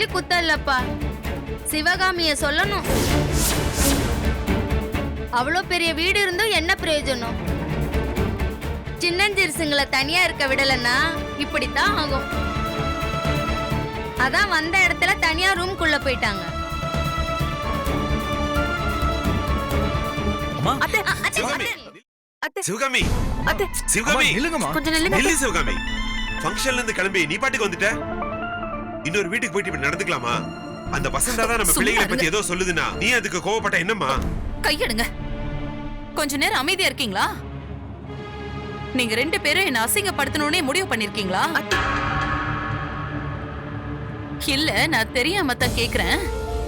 சொல்லி குத்தல்லப்பா. சிவகாமிய சொல்லணும். அவ்வளோ பெரிய வீடு இருந்தும் என்ன பிரயோஜனம்? சின்னஞ்சிறுசுங்களை தனியா இருக்க விடலன்னா இப்படித்தான் ஆகும். அதான் வந்த இடத்துல தனியா ரூம்குள்ள போயிட்டாங்க. சிவகாமி. சிவகாமி. நில்லுங்கம்மா. கொஞ்சம் நில்லுங்க. நில்லு சிவகாமி. ஃபங்க்ஷன்ல இருந்து கிளம்பி நீ பாட்டுக்கு வந்துட்ட? இன்னொரு வீட்டுக்கு போயிட்டு இப்படி நடந்துக்கலாமா? அந்த வசந்தா தான் நம்ம பிள்ளைகளை பத்தி. ஏதோ சொல்லுதுன்னா. நீ அதுக்கு கோவப்பட்ட என்னம்மா? கையெடுங்க. கொஞ்ச நேரம் அமைதியா இருக்கீங்களா? நீங்க ரெண்டு பேரும் என்ன அசிங்கப்படுத்தணும்னே முடிவு பண்ணிருக்கீங்களா? இல்ல நான் தெரியாம தான் கேக்குறேன்.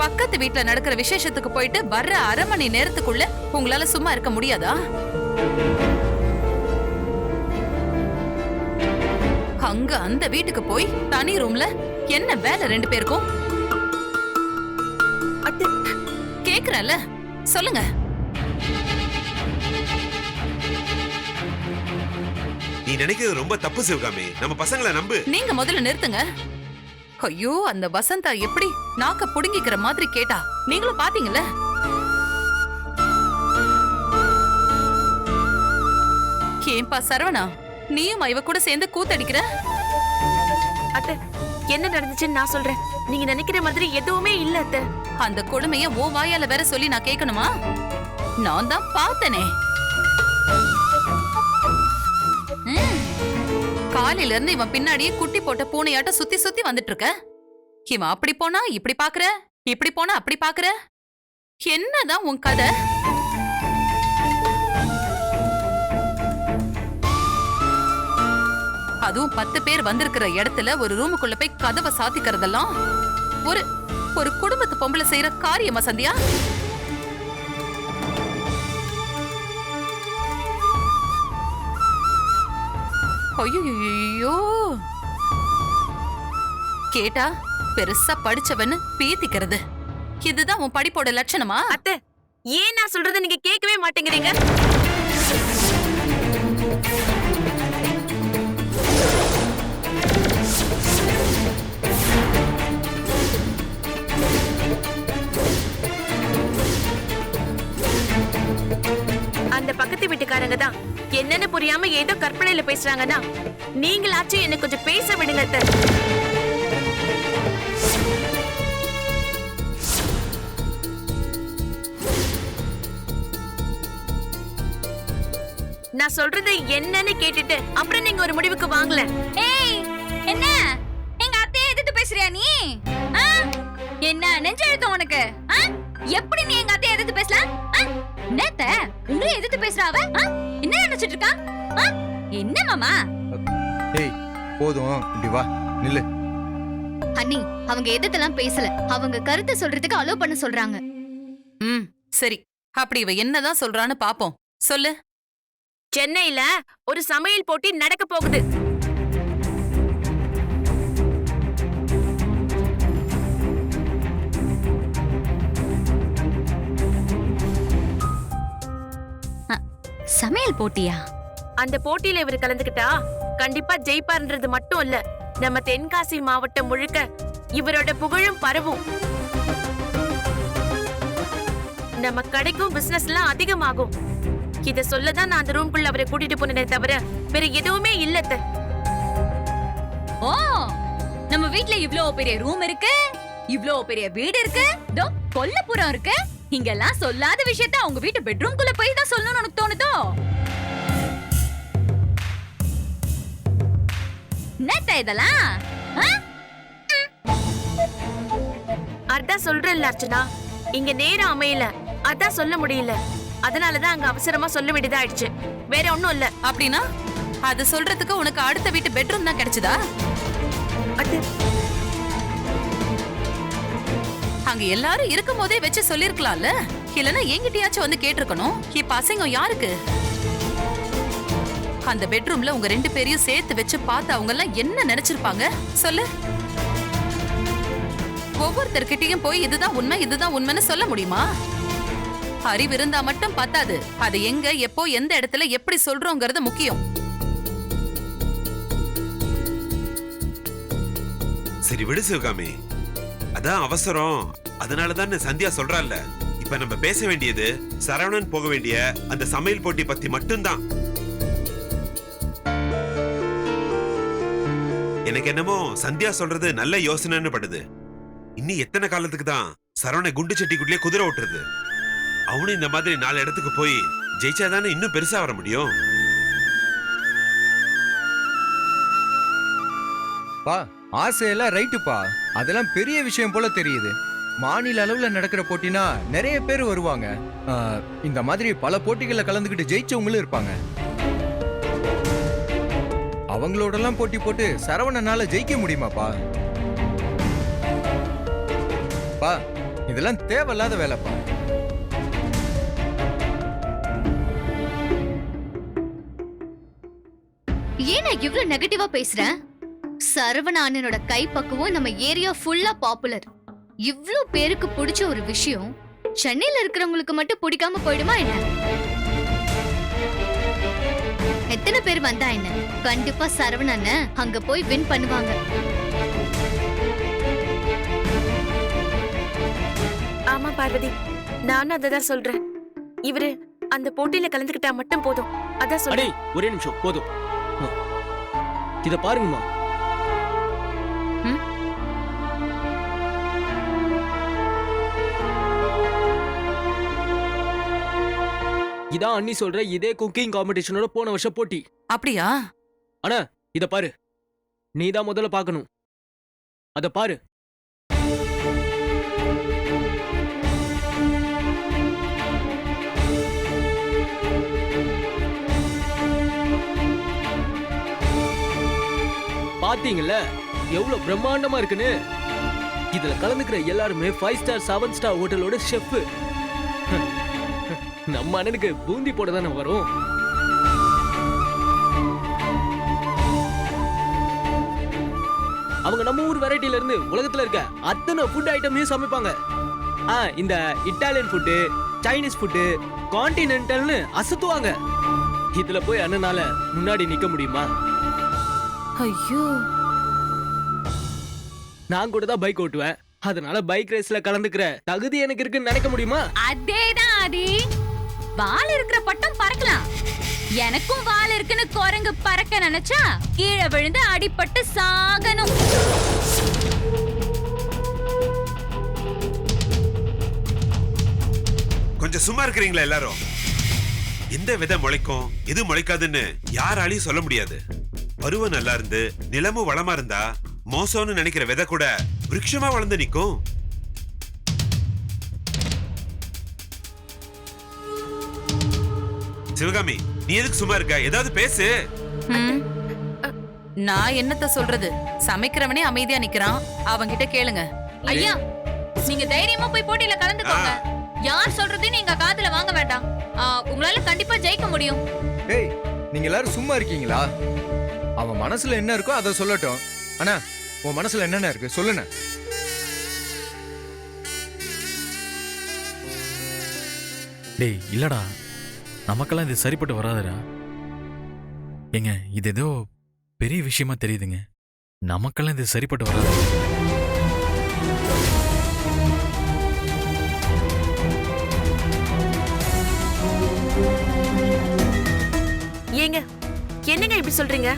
பக்கத்து வீட்ல நடக்கிற விசேஷத்துக்கு போயிட்டு வர்ற அரை மணி நேரத்துக்குள்ள உங்களால சும்மா இருக்க முடியாதா? அங்க அந்த வீட்டுக்கு போய் தனி ரூம்ல என்ன வேலை ரெண்டு பேருக்கும்? அத்தை. கேக்குறேன்ல சொல்லுங்க. நீ நினைக்கிறது ரொம்ப தப்பு சிவகாமி. நம்ம பசங்களை நம்பு. நீங்க முதல்ல நிறுத்துங்க. ஐயோ அந்த வசந்தா எப்படி நாக்க புடுங்கிக்கிற மாதிரி கேட்டா? நீங்களும் பாத்தீங்கல்ல? ஏன்பா சரவணா? நீயும் இவ கூட சேர்ந்து கூத்தடிக்கிற? அத்தை என்ன நடந்துச்சுன்னு நான் சொல்றேன். நீங்க நினைக்கிற மாதிரி எதுவுமே இல்ல அத்தை. அந்த கொடுமைய ஓ வாயால வேற சொல்லி நான் கேட்கணுமா? நான் தான் பார்த்தனே. காலையில இருந்து இவன் பின்னாடியே குட்டி போட்ட பூனையாட்ட சுத்தி சுத்தி வந்துட்டு இருக்க இவன் அப்படி போனா இப்படி பாக்குற? இப்படி போனா அப்படி பாக்குற? என்னதான் உன் கதை? அதுவும் பத்து பேர் வந்திருக்கிற இடத்துல ஒரு ரூமுக்குள்ள போய் கதவை சாத்திக்கிறதெல்லாம் ஒரு ஒரு குடும்பத்து பொம்பளை செய்யற காரியமா சந்தியா? ஐயோ கேட்டா பெருசா படிச்சவன்னு பீத்திக்கிறது. இதுதான் உன் படிப்போட லட்சணமா? அத்தை ஏன் நான் சொல்றதை நீங்க கேட்கவே மாட்டேங்கிறீங்க? பேசுறாங்கன்னா நீங்களாச்சும் என்ன கொஞ்சம் பேச விடுங்க சார் நான் சொல்றது என்னன்னு கேட்டுட்டு அப்புறம் நீங்க ஒரு முடிவுக்கு வாங்கல பேசுறா அவ? என்ன நினைச்சிட்டு இருக்கா? என்ன மாமா? ஏய் போதும். இப்படி வா. நில்லு. அண்ணி அவங்க எதிர்த்தெல்லாம் பேசல. அவங்க கருத்தை சொல்றதுக்கு அலோ பண்ண சொல்றாங்க. ம் சரி. அப்படி இவ என்னதான் சொல்றான்னு பாப்போம். சொல்லு. சென்னையில ஒரு சமையல் போட்டி நடக்க போகுது. சமையல் போட்டியா? அந்த போட்டியில இவர் கலந்துக்கிட்டா கண்டிப்பா ஜெயிப்பார்ன்றது மட்டும் இல்ல நம்ம தென்காசி மாவட்டம் முழுக்க இவரோட புகழும் பரவும். நம்ம கடைக்கும் பிசினஸ் எல்லாம் அதிகமாகும். இத சொல்லதான் நான் அந்த ரூம்குள்ள அவரை கூட்டிட்டு போனேனே தவிர வேற எதுவுமே இல்ல அத்தை. ஓ நம்ம வீட்ல இவ்ளோ பெரிய ரூம் இருக்கு இவ்ளோ பெரிய வீடு இருக்கு தோ கொல்லப்புறம் இருக்கு. இங்கெல்லாம் சொல்லாத விஷயத்த அவங்க வீட்டு பெட்ரூம்குள்ள போய் தான் சொல்லணும்னு உனக்கு தோணுதோ? என்னத்த இதெல்லாம்? ஆ? அதான் சொல்றேன்ல அர்ச்சனா. இங்க நேரம் அமையல. அதான் சொல்ல முடியல. அதனாலதான் அங்க அவசரமா சொல்ல வேண்டியதா ஆயிடுச்சு வேற ஒண்ணும் இல்ல. அப்படின்னா அது சொல்றதுக்கு உனக்கு அடுத்த வீட்டு பெட்ரூம் தான் கிடைச்சதா? அது அங்க எல்லாரும் இருக்கும் போதே வச்சு சொல்லிருக்கலாம்ல? இல்லனா எங்கிட்டயாச்சும் வந்து கேட்டிருக்கணும். இப்ப அசிங்கம் யாருக்கு? அந்த பெட்ரூம்ல உங்க ரெண்டு பேரையும் சேர்த்து வச்சு பார்த்து அவங்க எல்லாம் என்ன நினைச்சிருப்பாங்க? சொல்லு. ஒவ்வொருத்தர்கிட்டயும் போய் இதுதான் உண்மை இதுதான் உண்மைன்னு சொல்ல முடியுமா? அறிவு இருந்தா மட்டும் பத்தாது. அது எங்க எப்போ எந்த இடத்துல எப்படி சொல்றோங்கிறது முக்கியம். சரி விடு சிவகாமி. அதான் அவசரம். அதனால தான் சந்தியா சொல்றாள்ல இப்ப நம்ம பேச வேண்டியது சரவணன் போக வேண்டிய அந்த சமையல் போட்டி பத்தி மட்டும்தான். எனக்கு என்னமோ சந்தியா சொல்றது நல்ல யோசனைன்னு படுது. இன்னும் எத்தனை காலத்துக்கு தான் சரவணை குண்டு சட்டிக்குள்ளே குதிரை ஓட்டுறது? அவனும் இந்த மாதிரி நாலு இடத்துக்கு போய் ஜெயிச்சாதானே இன்னும் பெருசா வர முடியும்? பா ஆசையெல்லாம் ரைட்டுப்பா அதெல்லாம் பெரிய விஷயம் போல தெரியுது. மாநில அளவுல நடக்கிற போட்டினா நிறைய பேர் வருவாங்க. இந்த மாதிரி பல போட்டிகளில் கலந்துக்கிட்டு ஜெயிச்சவங்களும் இருப்பாங்க. அவங்களோடலாம் போட்டி போட்டு சரவணனால ஜெயிக்க முடியுமாப்பா பா? இதெல்லாம் தேவையில்லாத வேலைப்பா ஏன் நான் இவ்ளோ நெகட்டிவா பேசுறேன்? சரவண அண்ணனோட கைப்பக்குவம் நம்ம ஏரியா ஃபுல்லா பாப்புலர் இவ்ளோ பேருக்கு பிடிச்ச ஒரு விஷயம் சென்னையில இருக்கிறவங்களுக்கு மட்டும் பிடிக்காம போயிடுமா என்ன? எத்தனை பேர் வந்தா என்ன? கண்டிப்பா சரவண அண்ணன் அங்க போய் வின் பண்ணுவாங்க. ஆமா பார்வதி. நானும் அதை தான் சொல்றேன். இவரு அந்த போட்டியில கலந்துக்கிட்டா மட்டும் போதும். அதான் சொல்றேன். ஒரே நிமிஷம் போதும். இத பாருங்கம்மா. இதான் அண்ணி சொல்ற இதே குக்கிங் காம்படிஷனோட போன வருஷம் போட்டி. அப்படியா? இத பாரு. நீ தான் முதல்ல பார்க்கணும். அத பாரு. பாத்தீங்கல்ல? எவ்வளவு பிரம்மாண்டமா இருக்குன்னு? இதுல கலந்துக்கிற எல்லாருமே ஃபைவ் ஸ்டார் செவன் ஸ்டார் ஹோட்டலோட ஷெஃப் நம்ம அண்ணனுக்கு பூந்தி போட தானே வரும்? அவங்க நம்ம ஊர் வெரைட்டில இருந்து உலகத்துல இருக்க அத்தனை ஃபுட் ஐட்டமையும் சமைப்பாங்க. ஆ இந்த இட்டாலியன் ஃபுட்டு சைனீஸ் ஃபுட்டு கான்டினென்டல்னு அசத்துவாங்க. இதுல போய் அண்ணனால முன்னாடி நிக்க முடியுமா? ஐயோ. நான் கூட தான் பைக் ஓட்டுவேன். அதனால பைக் ரேஸ்ல கலந்துக்கிற தகுதி எனக்கு இருக்குன்னு நினைக்க முடியுமா? அதேதான் ஆதி. வால் இருக்கிற பட்டம் பறக்கலாம். எனக்கும் வால் இருக்குன்னு குரங்கு பறக்க நினைச்சா கீழே விழுந்து அடிபட்டு சாகணும். கொஞ்சம் சும்மா இருக்கிறீங்களா எல்லாரும்? இந்த விதை முளைக்கும் இது முளைக்காதுன்னு யாராலையும் சொல்ல முடியாது. பருவம் நல்லா இருந்து நிலமும் வளமா இருந்தா மோசம்னு நினைக்கிற விதை கூட விருட்சமா வளர்ந்து நிக்கும். சிவகாமி நீ எதுக்கு சும்மா இருக்க? ஏதாவது பேசு. நான் என்னத்த சொல்றது? சமைக்கிறவனே அமைதியா நிக்கிறான். அவன்கிட்ட கேளுங்க. ஐயா நீங்க தைரியமா போய் போட்டியில கலந்துக்கோங்க. யார் சொல்றதையும் நீங்க காதுல வாங்க வேண்டாம். உங்களால கண்டிப்பா ஜெயிக்க முடியும். ஏய் நீங்க எல்லாரும் சும்மா இருக்கீங்களா? அவன் மனசுல என்ன இருக்கோ அதை சொல்லட்டும். அண்ணா உன் மனசுல என்னென்ன இருக்கு? சொல்லுண்ணே. டேய் இல்லடா. நமக்கெல்லாம் இது சரிப்பட்டு வராதுடா. ஏங்க இது ஏதோ பெரிய விஷயமா தெரியுதுங்க. நமக்கெல்லாம் இது சரிப்பட்டு வராது. ஏங்க என்னங்க இப்படி சொல்றீங்க?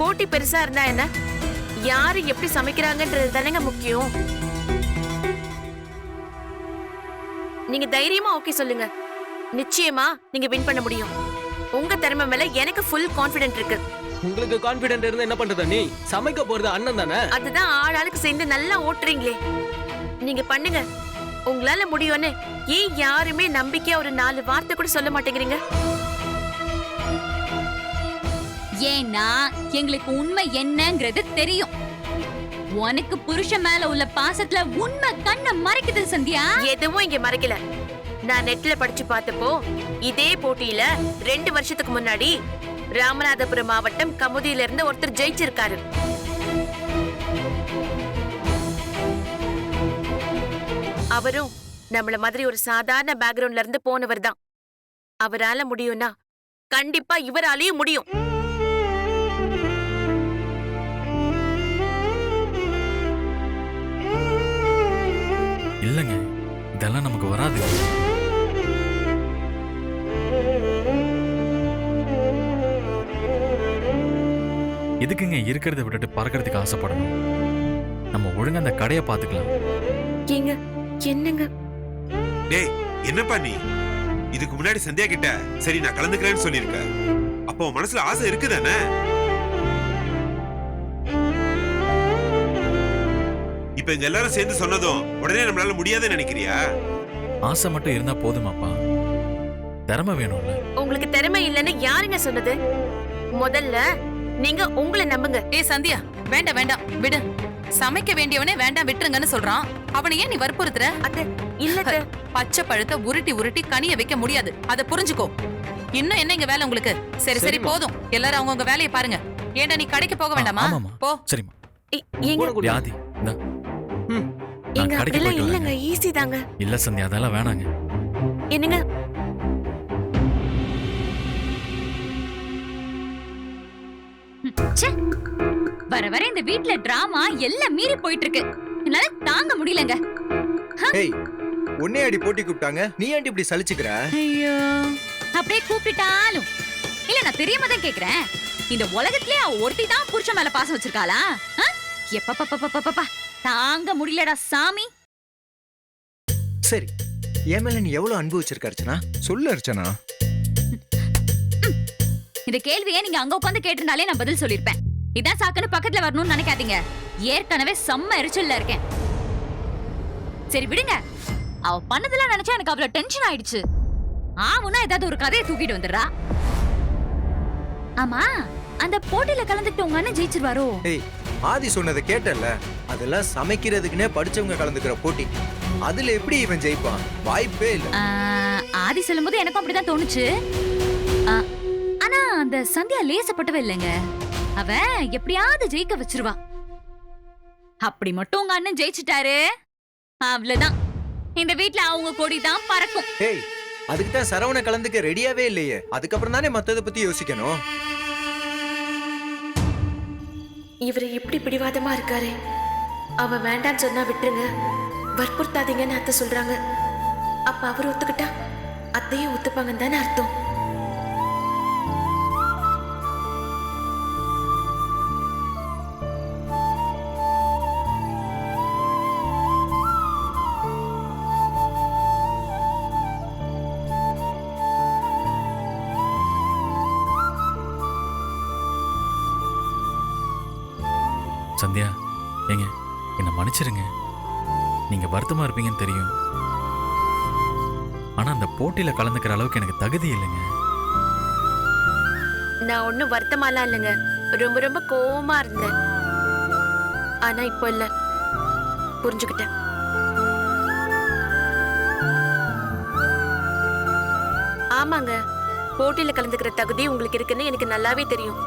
போட்டி பெருசா இருந்தா என்ன? யாரு எப்படி சமைக்கிறாங்கன்றது தானேங்க முக்கியம். நீங்க தைரியமா ஓகே சொல்லுங்க. நிச்சயமா நீங்க வின் பண்ண முடியும். உங்க திறமை மேல எனக்கு ஃபுல் கான்ஃபிடென்ட் இருக்கு. உங்களுக்கு கான்பிடென்ட் இருந்தா என்ன பண்றத நீ சமைக்க போறது அண்ணன் தானே? அதுதான் ஆள் ஆளுக்கு சேர்ந்து நல்லா ஓட்டுறீங்களே. நீங்க பண்ணுங்க. உங்களால முடியும்னு ஏன் யாருமே நம்பிக்கையா ஒரு நாலு வார்த்தை கூட சொல்ல மாட்டேங்கிறீங்க? ஏன்னா எங்களுக்கு உண்மை என்னங்கிறது தெரியும். உனக்கு புருஷன் மேல உள்ள பாசத்துல உண்மை கண்ணை மறைக்குது சந்தியா? எதுவும் இங்க மறைக்கல. நான் நெட்ல படிச்சு பார்த்தப்போ இதே போட்டியில ரெண்டு வருஷத்துக்கு முன்னாடி ராமநாதபுரம் மாவட்டம் கமுதியில இருந்து ஒருத்தர் ஜெயிச்சிருக்காரு. அவரும் நம்மள மாதிரி ஒரு சாதாரண பேக்ரவுண்ட்ல இருந்து போனவர் தான். அவரால முடியும்னா கண்டிப்பா இவராலையும் முடியும். எதுக்குங்க இருக்கிறத விட்டுட்டு பறக்கிறதுக்கு ஆசைப்படணும்? நம்ம ஒழுங்கா அந்த கடையை பார்த்துக்கலாம். ஏங்க என்னங்க? டேய் என்னப்பா நீ? இதுக்கு முன்னாடி சந்தியா கிட்ட சரி நான் கலந்துக்கிறேன்னு சொல்லியிருக்க. அப்போ மனசுல ஆசை இருக்குதானே? இப்ப இங்க எல்லாரும் சேர்ந்து சொன்னதும் உடனே நம்மளால முடியாதுன்னு நினைக்கிறியா? ஆசை மட்டும் இருந்தா போதுமாப்பா. திறமை வேணும்ல. உங்களுக்கு திறமை இல்லைன்னு யாருங்க சொன்னது? முதல்ல நீங்க உங்களை நம்புங்க. ஏய் சந்தியா வேண்டாம் வேண்டாம். விடு. சமைக்க வேண்டியவனே வேண்டாம் விட்டுருங்கன்னு சொல்றான். அவனை ஏன் நீ வற்புறுத்துற? அத்தை இல்ல பச்சை பழத்தை உருட்டி உருட்டி கனிய வைக்க முடியாது. அத புரிஞ்சுக்கோ. இன்னும் என்ன இங்க வேலை உங்களுக்கு? சரி சரி. போதும். எல்லாரும் அவங்கவங்க வேலையை பாருங்க. ஏன்டா நீ கடைக்கு போக வேண்டாமா. போ. சரிம்மா. ஏங்க. கூட கொடு. வியாதி இந்தா. ம். நான் ஏங்க கடைக்கு அப்படிலாம் போயிட்டு இல்லங்க ஈஸி தாங்க. இல்ல சந்தியா அதெல்லாம் வேணாங்க. என்னங்க? வர வர இந்த வீட்ல டிராமா எல்லாம் மீறி போயிட்டு இருக்கு. என்னால தாங்க முடியலங்க. ஏய் உன்னே அடி போட்டி கூப்பிட்டாங்க. நீ ஏன்டி இப்படி சலிச்சுக்கிற? ஐயோ அப்படியே கூப்பிட்டாலும். இல்ல நான் தெரியாம தான் கேக்குறேன். இந்த உலகத்திலே ஒருத்தி தான் புருஷன் மேல பாசம் வச்சிருக்காளா? எப்பப்பப்பப்பப்பப்பா தாங்க முடியலடா சாமி. சரி என் மேல நீ எவ்வளவு அன்பு வச்சிருக்க அர்ச்சனா? சொல்லு அர்ச்சனா. இந்த கேள்வியை நீங்க அங்க உட்கார்ந்து கேட்டிருந்தாலே நான் பதில் சொல்லிருப்பேன். இதான் சாக்குன்னு பக்கத்துல வரணும்னு நினைக்காதீங்க. ஏற்கனவே செம்ம எரிச்சல்ல இருக்கேன். சரி விடுங்க. அவ பண்ணதெல்லாம் நினைச்சா எனக்கு அவ்வளவு டென்ஷன் ஆயிடுச்சு. ஆவுனா ஏதாவது ஒரு கதையை தூக்கிட்டு வந்துடுறா. ஆமா அந்த போட்டியில கலந்துட்டு உங்க அண்ணன் ஜெயிச்சிருவாரோ? ஏய் ஆதி சொன்னதை கேட்டல அதெல்லாம் சமைக்கிறதுக்குன்னே படிச்சவங்க கலந்துக்கிற போட்டி. அதுல எப்படி இவன் ஜெயிப்பான்? வாய்ப்பே இல்ல. ஆதி சொல்லும்போது எனக்கும் அப்படிதான் தோணுச்சு. அந்த சந்தியா லேசப்பட்டவ இல்லைங்க. அவ எப்படியாவது ஜெயிக்க வச்சிருவா. அப்படி மட்டும் உங்க அண்ணன் ஜெயிச்சிட்டாரு. அவ்வளவுதான். இந்த வீட்ல அவங்க கொடி தான் பறக்கும். ஏய் அதுக்கு தான் சரவண கலந்துக்க ரெடியாவே இல்லையே. அதுக்கப்புறம் தானே மத்தத பத்தி யோசிக்கணும். இவர் இப்படி பிடிவாதமா இருக்காரே. அவ வேண்டான்னு சொன்னா விட்டுருங்க. வற்புறுத்தாதீங்கன்னு அத்தை சொல்றாங்க. அப்ப அவர் ஒத்துக்கிட்டா அத்தையும் ஒத்துப்பாங்கன்னு தானே அர்த்தம். சந்தியா ஏங்க என்னை மன்னிச்சிருங்க. நீங்க வருத்தமா இருப்பீங்கன்னு தெரியும். ஆனா அந்த போட்டியில கலந்துக்கிற அளவுக்கு எனக்கு தகுதி இல்லைங்க. நான் ஒன்னும் வருத்தமாலாம் இல்லைங்க. ரொம்ப ரொம்ப கோவமா இருந்தேன். ஆனா இப்போ இல்லை. புரிஞ்சுக்கிட்டேன். ஆமாங்க. போட்டியில கலந்துக்கிற தகுதி உங்களுக்கு இருக்குன்னு எனக்கு நல்லாவே தெரியும்.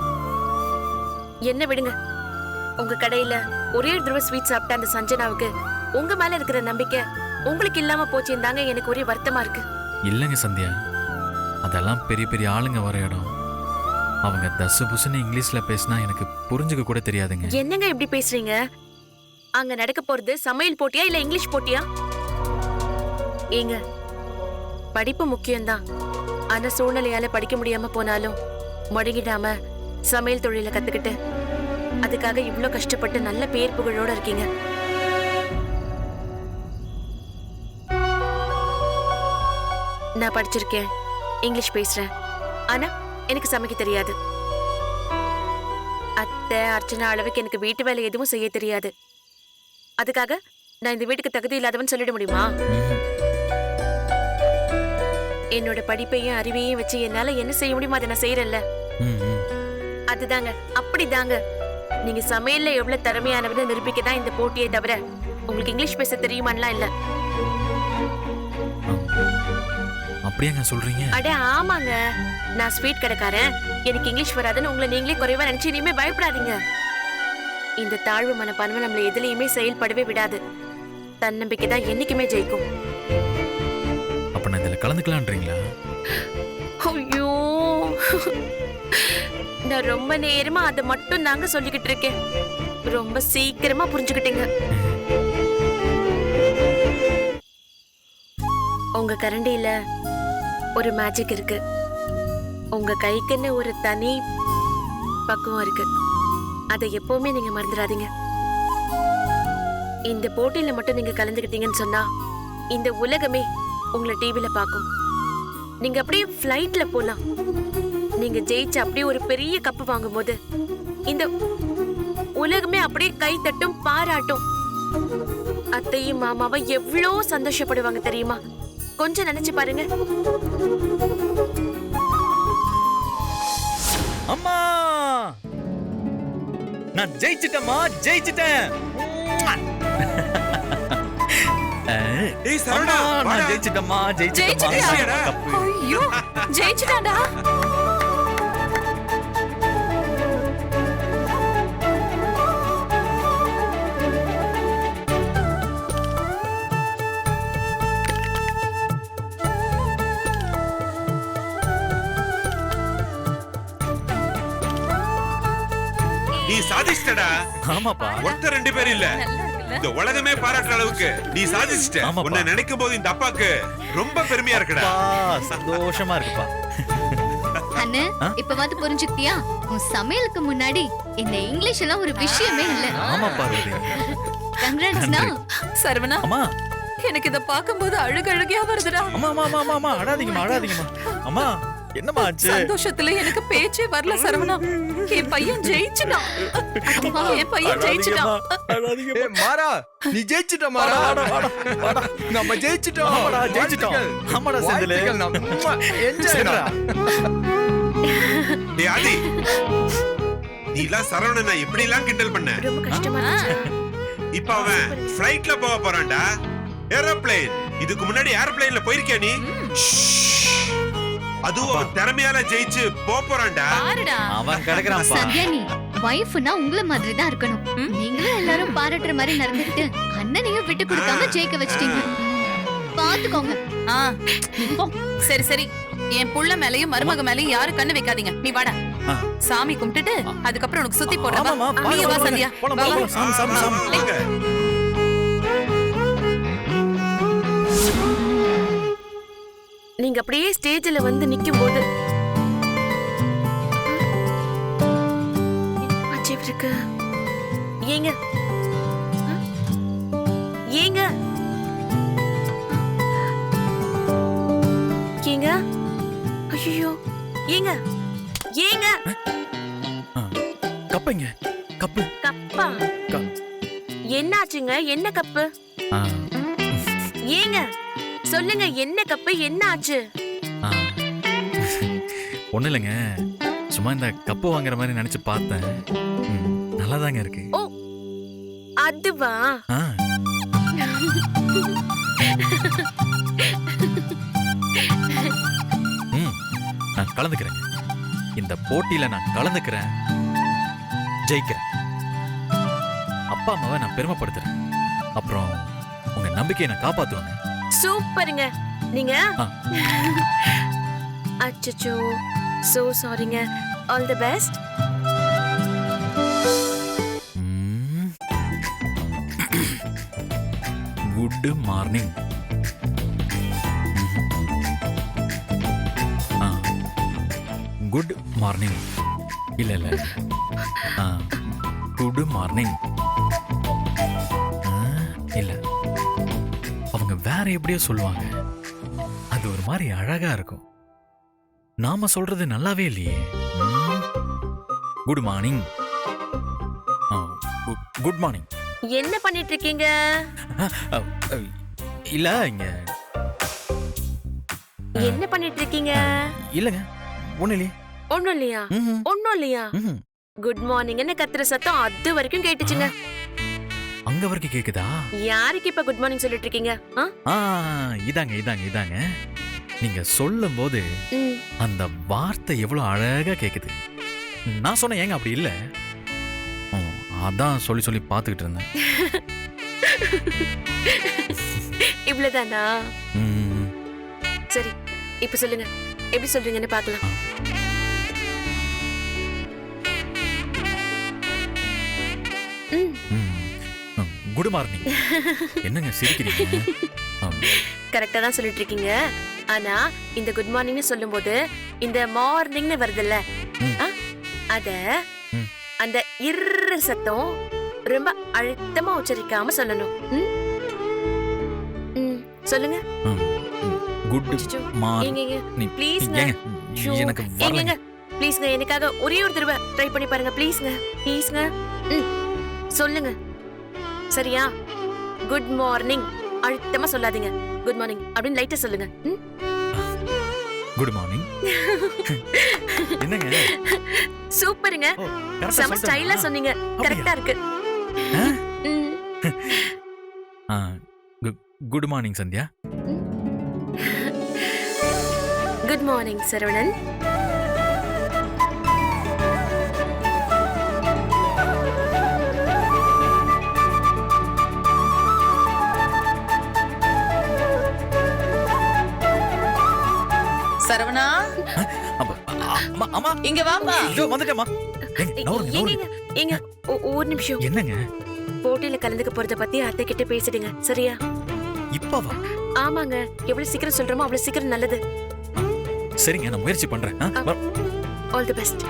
என்ன விடுங்க. உங்க கடையில ஒரே ஒரு தடவை ஸ்வீட் சாப்பிட்ட அந்த சஞ்சனாவுக்கு உங்க மேல இருக்கிற நம்பிக்கை உங்களுக்கு இல்லாம போச்சு தாங்க எனக்கு ஒரே வருத்தமா இருக்கு. இல்லைங்க சந்தியா. அதெல்லாம் பெரிய பெரிய ஆளுங்க வர இடம். அவங்க தசு புசுன்னு இங்கிலீஷ்ல பேசினா எனக்கு புரிஞ்சுக்க கூட தெரியாதுங்க. என்னங்க இப்படி பேசுறீங்க? அங்க நடக்க போறது சமையல் போட்டியா இல்ல இங்கிலீஷ் போட்டியா? ஏங்க படிப்பு முக்கியம்தான். ஆனா சூழ்நிலையால படிக்க முடியாம போனாலும் முடங்கிடாம சமையல் தொழில கத்துக்கிட்டு அதுக்காக இவ்ளோ கஷ்டப்பட்டு நல்ல பேர் புகழோட இருக்கீங்க. நான் படிச்சிருக்கேன். இங்கிலீஷ் பேசுறேன். ஆனா எனக்கு சமைக்க தெரியாது. அத்தை அர்ச்சனா அளவுக்கு எனக்கு வீட்டு வேலை எதுவும் செய்ய தெரியாது. அதுக்காக நான் இந்த வீட்டுக்கு தகுதி இல்லாதவன் சொல்லிட முடியுமா. என்னோட படிப்பையும் அறிவையும் வச்சு என்னால என்ன செய்ய முடியுமோ அதை நான் செய்யறேன்ல. அதுதாங்க அப்படிதாங்க. நீங்க சமையல்ல எவ்வளவு திறமையானவன்னு நிரூபிக்க தான் இந்த போட்டியை தவிர உங்களுக்கு இங்கிலீஷ் பேச தெரியுமான்லாம் இல்ல. அப்படியாங்க சொல்றீங்க? அட ஆமாங்க. நான் ஸ்வீட் கடைக்காரன். எனக்கு இங்கிலீஷ் வராதுன்னு உங்களை நீங்களே குறைவா நினைச்சு இனிமே பயப்படாதீங்க. இந்த தாழ்வு மனப்பான்மை நம்மள எதுலயுமே செயல்படவே விடாது. தன்னம்பிக்கை தான் என்னைக்குமே ஜெயிக்கும். அப்ப நான் இதுல கலந்துக்கலான்றீங்களா? ஐயோ. நான் ரொம்ப நேரமா அதை மட்டும் தாங்க சொல்லிக்கிட்டு இருக்கேன். ரொம்ப சீக்கிரமா புரிஞ்சுக்கிட்டீங்க. உங்க கரண்டியில ஒரு மேஜிக் இருக்கு. உங்க கைக்குன்னு ஒரு தனி பக்குவம் இருக்கு. அதை எப்பவுமே நீங்க மறந்துடாதீங்க. இந்த போட்டியில மட்டும் நீங்க கலந்துக்கிட்டீங்கன்னு சொன்னா இந்த உலகமே உங்களை டிவில பார்க்கும். நீங்க அப்படியே ஃப்ளைட்ல போலாம். நீங்க ஜெயிச்சு அப்படியே ஒரு பெரிய கப்பு வாங்கும்போது இந்த உலகமே அப்படியே கை தட்டும் பாராட்டும். அத்தையும் மாமாவும் எவ்வளோ சந்தோஷப்படுவாங்க தெரியுமா? கொஞ்சம் நினைச்சு பாருங்க. அம்மா! நான் ஜெயிச்சிட்டேம்மா ஜெயிச்சிட்டேன். நான். ஜெயிச்சிட்டேம்மா. ஐயோ ஜெயிச்சுட்டாடா நீ சாதிச்சிட்டடா. ஆமாப்பா. ஒருத்தர் ரெண்டு பேர் இல்ல. இந்த உலகமே பாராட்டுற அளவுக்கு நீ சாதிச்சிட்ட. உன்னை நினைக்கும் போது இந்த அப்பாக்கு ரொம்ப பெருமையா இருக்குடா. சந்தோஷமா இருக்குப்பா. அண்ணு ஆ? இப்பவாது புரிஞ்சுக்கிட்டியா? உன் சமையலுக்கு முன்னாடி இந்த இங்கிலீஷ் எல்லாம் ஒரு விஷயமே இல்ல. ஆமா பார்வதி கங்க்ராட்ஸ்னா சரவணா அம்மா. எனக்கு இத பாக்கும்போது அழுக அழுகையா வருதுடா. அம்மா அம்மா அம்மா, அம்மா அம்மா அழாதீங்கம்மா அழாதீங்கம்மா அம்மா. என்னம்மா ஆச்சு? சந்தோஷத்துல எனக்கு பேச்சே வரல சரவணா. என் பையன் ஜெயிச்சுட்டான். என் பையன் ஜெயிச்சுட்டான். மாறா நீ ஜெயிச்சிட்ட மாறா. நம்ம ஜெயிச்சிட்டோம். ஆமாடா, ஜெயிச்சிட்டோம். ஆமாடா, செந்திலு. என்ஜாய்டா. டேய் ஆதி. நீ எல்லாம் சரவணனை எப்படி எல்லாம் கிண்டல் பண்ண? ரொம்ப கஷ்டமா இப்ப அவன் ஃப்ளைட்ல போக போறான்டா. ஏரோப்ளேன் இதுக்கு முன்னாடி ஏரோப்ளேன்ல போயிருக்கியா நீ? அதுவும் திறமையால ஜெயிச்சு போறான்டா பாருடா அவன் கிடக்குறான்ப்பா சந்தியா நீ வைஃப்னா உங்கள மாதிரி தான் இருக்கணும். நீங்களும் எல்லாரும் பாராட்டுற மாதிரி நடந்துக்கிட்டு அண்ணனையும் விட்டு கொடுக்காம ஜெயிக்க வச்சிட்டீங்க பாத்துக்கோங்க ஆ, போ. சரி சரி என் புள்ள மேலயும் மருமக மேலயும் யாரும் கண்ணு வைக்காதீங்க நீ வாடா. சாமி கும்பிட்டுட்டு அதுக்கப்புறம் உனக்கு சுத்தி போடுறவா ஆமாம்மா, நீ வா வாங்க, சந்தியா போலாம், வா, போலாம், வா. போலாம். சாமி, சாமி, சாமி. வாங்க. நீங்க அப்படியே ஸ்டேஜ்ல வந்து நிக்கும் போது ஏங்க? ஏங்க? ஏங்க? ஐயோ ஏங்க? ஏங்க. கப்பைங்க. கப்பு. கப்பா? என்னாச்சுங்க? என்ன கப்பு? ஏங்க? சொல்லுங்க என்ன கப்பு என்ன ஆச்சு? ஆ. ஒண்ணும் இல்லைங்க. சும்மா இந்த கப்பு வாங்குற மாதிரி நினைச்சு பார்த்தேன். ம், நல்லாதாங்க இருக்கு. ஓ அதுவா? நான் கலந்துக்கிறேன் இந்த போட்டியில நான் கலந்துக்கிறேன். ஜெயிக்கிறேன். அப்பா அம்மாவை நான் பெருமைப்படுத்துறேன். அப்புறம் உங்க நம்பிக்கையை நான் காப்பாத்துவேன் சூப்பருங்க. நீங்க? ஆ. அச்சச்சோ. சோ சாரிங்க all the best good morning good morning இல்ல இல்ல குட் மார்னிங் வேற எப்படியோ சொல்லுவாங்க. அது ஒரு மாதிரி அழகா இருக்கும். நாம சொல்றது நல்லாவே இல்லையே. குட் மார்னிங் குட் மார்னிங் என்ன பண்ணிட்டு இருக்கீங்க இல்ல இங்க. என்ன பண்ணிட்டு இருக்கீங்க இல்லங்க. ஒண்ணு இல்லையே. ஒண்ணும் இல்லையா. ஒண்ணும் இல்லையா. குட் மார்னிங்னு கத்துற சத்தம்? அது வரைக்கும் கேட்டுச்சுங்க. அங்க வரைக்கும் கேக்குதா? யாருக்கு இப்ப குட் மார்னிங் சொல்லிட்டு இருக்கீங்க ஆ? ஆ இதாங்க இதாங்க இதாங்க. நீங்க சொல்லும் போது ம். அந்த வார்த்தை எவ்வளவு அழகா கேக்குது. நான் சொன்னேன் ஏங்க அப்படி இல்ல? ஓ, அதான் சொல்லி சொல்லி பாத்துக்கிட்டு இருந்தேன். இவ்வளவுதானா? ம், சரி இப்ப சொல்லுங்க. எப்படி சொல்றீங்கன்னு பார்க்கலாம். ம் குட் மார்னிங் என்னங்க சிரிக்கிறீங்க? கரெக்டா தான் சொல்லிட்டு இருக்கீங்க ஆனா இந்த குட் மார்னிங்னு சொல்லும்போது இந்த மார்னிங்னு வருதுல்ல. அத. அந்த இர்ற சத்தம் ரொம்ப அழுத்தமா உச்சரிக்காம சொல்லணும். சொல்லுங்க. குட் மார்னிங் ஷோ, எனக்கு வரலங்க ப்ளீஸ்ங்க எனக்காக ஒரே ஒரு தடவை ட்ரை பண்ணி பாருங்க. ப்ளீஸ்ங்க ப்ளீஸ்ங்க சொல்லுங்க. சரியா? குட் மார்னிங் அழுத்தமா சொல்லாதீங்க. குட் மார்னிங் அப்படின்னு லைட்டா சொல்லுங்க? குட் மார்னிங் என்னங்க? சூப்பருங்க. செம? ஸ்டைலா சொன்னீங்க. கரெக்டா இருக்கு. Good morning Sandhya. Good morning Saravanan. Saravana. அம்மா அம்மா இங்க வாமா இதோ வந்துட்டேம்மா. ஒ- ஒரு நிமிஷம். என்னங்க? போட்டியில கலந்துக்க போறத பத்தி அத்தை கிட்ட பேசிடுங்க சரியா? இப்பவா? ஆமாங்க. எவ்வளவு சீக்கிரம் சொல்றோமோ அவ்வளவு சீக்கிரம் நல்லது. சரிங்க நான் முயற்சி பண்றேன் ஆல் தி பெஸ்ட்.